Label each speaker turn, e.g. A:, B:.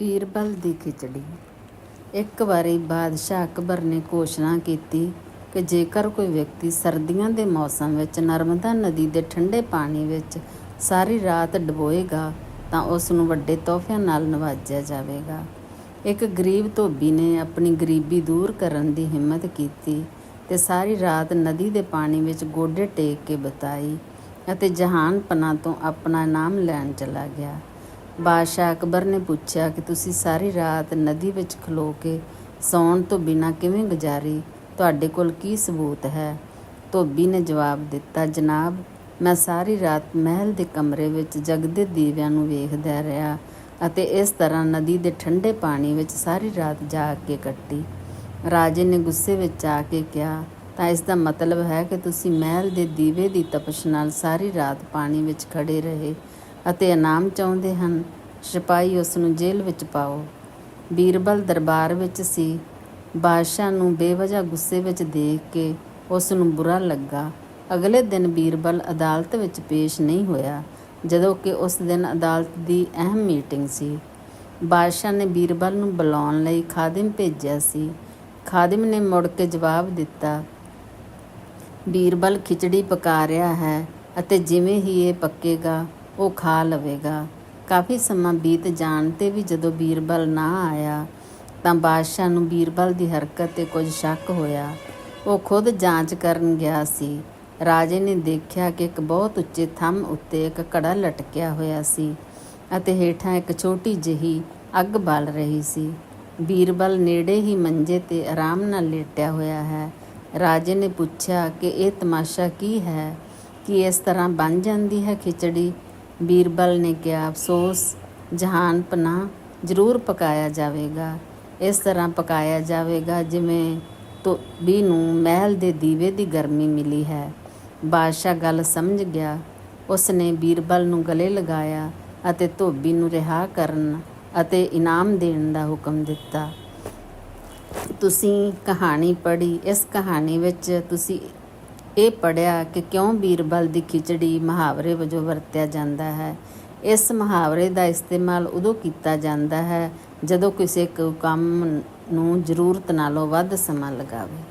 A: ਬੀਰਬਲ ਦੀ ਖਿਚੜੀ। ਇੱਕ ਵਾਰੀ ਬਾਦਸ਼ਾਹ ਅਕਬਰ ਨੇ ਘੋਸ਼ਣਾ ਕੀਤੀ ਕਿ ਜੇਕਰ ਕੋਈ ਵਿਅਕਤੀ ਸਰਦੀਆਂ ਦੇ ਮੌਸਮ ਵਿੱਚ ਨਰਮਦਾ ਨਦੀ ਦੇ ਠੰਡੇ ਪਾਣੀ ਵਿੱਚ ਸਾਰੀ ਰਾਤ ਡਬੋਏਗਾ, ਤਾਂ ਉਸ ਨੂੰ ਵੱਡੇ ਤੋਹਫਿਆਂ ਨਾਲ ਨਵਾਜਿਆ ਜਾਵੇਗਾ। ਇੱਕ ਗਰੀਬ ਧੋਬੀ ਨੇ ਆਪਣੀ ਗਰੀਬੀ ਦੂਰ ਕਰਨ ਦੀ ਹਿੰਮਤ ਕੀਤੀ ਤੇ ਸਾਰੀ ਰਾਤ ਨਦੀ ਦੇ ਪਾਣੀ ਵਿੱਚ ਗੋਡੇ ਟੇਕ ਕੇ ਬਿਤਾਈ ਅਤੇ ਜਹਾਨਪਨਾ ਤੋਂ ਆਪਣਾ ਨਾਮ ਲੈਣ ਚਲਾ ਗਿਆ। ਬਾਦਸ਼ਾਹ ਅਕਬਰ ਨੇ ਪੁੱਛਿਆ ਕਿ ਤੁਸੀਂ ਸਾਰੀ ਰਾਤ ਨਦੀ ਵਿੱਚ ਖਲੋ ਕੇ ਸੌਣ ਤੋਂ ਬਿਨਾਂ ਕਿਵੇਂ ਗੁਜ਼ਾਰੀ? ਤੁਹਾਡੇ ਕੋਲ ਕੀ ਸਬੂਤ ਹੈ? ਧੋਬੀ ਨੇ ਜਵਾਬ ਦਿੱਤਾ, ਜਨਾਬ, ਮੈਂ ਸਾਰੀ ਰਾਤ ਮਹਿਲ ਦੇ ਕਮਰੇ ਵਿੱਚ ਜਗਦੇ ਦੀਵਿਆਂ ਨੂੰ ਵੇਖਦਾ ਰਿਹਾ ਅਤੇ ਇਸ ਤਰ੍ਹਾਂ ਨਦੀ ਦੇ ਠੰਡੇ ਪਾਣੀ ਵਿੱਚ ਸਾਰੀ ਰਾਤ ਜਾਗ ਕੇ ਕੱਟੀ। ਰਾਜੇ ਨੇ ਗੁੱਸੇ ਵਿੱਚ ਆ ਕੇ ਕਿਹਾ, ਤਾਂ ਇਸ ਦਾ ਮਤਲਬ ਹੈ ਕਿ ਤੁਸੀਂ ਮਹਿਲ ਦੇ ਦੀਵੇ ਦੀ ਤਪਸ਼ ਨਾਲ ਸਾਰੀ ਰਾਤ ਪਾਣੀ ਵਿੱਚ ਖੜੇ ਰਹੇ ਅਤੇ ਇਨਾਮ ਚਾਹੁੰਦੇ ਹਨ, ਸਿਪਾਹੀ ਉਸ ਨੂੰ ਜੇਲ੍ਹ ਵਿੱਚ ਪਾਓ। ਬੀਰਬਲ ਦਰਬਾਰ ਵਿੱਚ ਸੀ। ਬਾਦਸ਼ਾਹ ਨੂੰ ਬੇਵਜ੍ਹਾ ਗੁੱਸੇ ਵਿੱਚ ਦੇਖ ਕੇ ਉਸ ਨੂੰ ਬੁਰਾ ਲੱਗਾ। ਅਗਲੇ ਦਿਨ ਬੀਰਬਲ ਅਦਾਲਤ ਵਿੱਚ ਪੇਸ਼ ਨਹੀਂ ਹੋਇਆ, ਜਦੋਂ ਕਿ ਉਸ ਦਿਨ ਅਦਾਲਤ ਦੀ ਅਹਿਮ ਮੀਟਿੰਗ ਸੀ। ਬਾਦਸ਼ਾਹ ਨੇ ਬੀਰਬਲ ਨੂੰ ਬੁਲਾਉਣ ਲਈ ਖਾਦਮ ਭੇਜਿਆ ਸੀ। ਖਾਦਮ ਨੇ ਮੁੜ ਕੇ ਜਵਾਬ ਦਿੱਤਾ, ਬੀਰਬਲ ਖਿਚੜੀ ਪਕਾ ਰਿਹਾ ਹੈ ਅਤੇ ਜਿਵੇਂ ਹੀ ਇਹ ਪੱਕੇਗਾ ਉਹ ਖਾ ਲਵੇਗਾ। ਕਾਫੀ ਸਮਾਂ ਬੀਤ ਜਾਣ ਤੇ ਵੀ ਜਦੋਂ ਬੀਰਬਲ ਨਾ ਆਇਆ, ਤਾਂ ਬਾਦਸ਼ਾਹ ਨੂੰ ਬੀਰਬਲ ਦੀ ਹਰਕਤ ਤੇ ਕੁਝ ਸ਼ੱਕ ਹੋਇਆ। ਉਹ ਖੁਦ ਜਾਂਚ ਕਰਨ ਗਿਆ ਸੀ। ਰਾਜੇ ਨੇ ਦੇਖਿਆ ਕਿ ਇੱਕ ਬਹੁਤ ਉੱਚੇ ਥੰਮ ਉੱਤੇ ਇੱਕ ਘੜਾ ਲਟਕਿਆ ਹੋਇਆ ਸੀ ਅਤੇ ਹੇਠਾਂ ਇੱਕ ਛੋਟੀ ਜਿਹੀ ਅੱਗ ਬਲ ਰਹੀ ਸੀ। ਬੀਰਬਲ ਨੇੜੇ ਹੀ ਮੰਜੇ ਤੇ ਆਰਾਮ ਨਾਲ ਲੇਟਿਆ ਹੋਇਆ ਹੈ। ਰਾਜੇ ਨੇ ਪੁੱਛਿਆ ਕਿ ਇਹ ਤਮਾਸ਼ਾ ਕੀ ਹੈ? ਕਿ ਇਸ ਤਰ੍ਹਾਂ ਬਣ ਜਾਂਦੀ ਹੈ ਖਿਚੜੀ? ਬੀਰਬਲ ਨੇ ਕਿਹਾ, ਅਫਸੋਸ ਜਹਾਨ ਪਨਾ ਜ਼ਰੂਰ ਪਕਾਇਆ ਜਾਵੇਗਾ। ਇਸ ਤਰ੍ਹਾਂ ਪਕਾਇਆ ਜਾਵੇਗਾ ਜਿਵੇਂ ਧੋਬੀ ਨੂੰ ਮਹਿਲ ਦੇ ਦੀਵੇ ਦੀ ਗਰਮੀ ਮਿਲੀ ਹੈ। ਬਾਦਸ਼ਾਹ ਗੱਲ ਸਮਝ ਗਿਆ। ਉਸ ਨੇ ਬੀਰਬਲ ਨੂੰ ਗਲੇ ਲਗਾਇਆ ਅਤੇ ਧੋਬੀ ਨੂੰ ਰਿਹਾ ਕਰਨ ਅਤੇ ਇਨਾਮ ਦੇਣ ਦਾ ਹੁਕਮ ਦਿੱਤਾ। ਤੁਸੀਂ ਕਹਾਣੀ ਪੜ੍ਹੀ। ਇਸ ਕਹਾਣੀ ਵਿੱਚ ਤੁਸੀਂ ਇਹ ਪੜਿਆ ਕਿ ਕਿਉਂ ਬੀਰਬਲ ਦੀ ਖਿਚੜੀ ਮੁਹਾਵਰੇ ਵਜੋਂ ਵਰਤਿਆ ਜਾਂਦਾ ਹੈ। ਇਸ ਮੁਹਾਵਰੇ ਦਾ ਇਸਤੇਮਾਲ ਉਦੋਂ ਕੀਤਾ ਜਾਂਦਾ ਹੈ ਜਦੋਂ ਕਿਸੇ ਕੰਮ ਨੂੰ ਜ਼ਰੂਰਤ ਨਾਲੋਂ ਵੱਧ ਸਮਾਂ ਲਗਾਵੇ।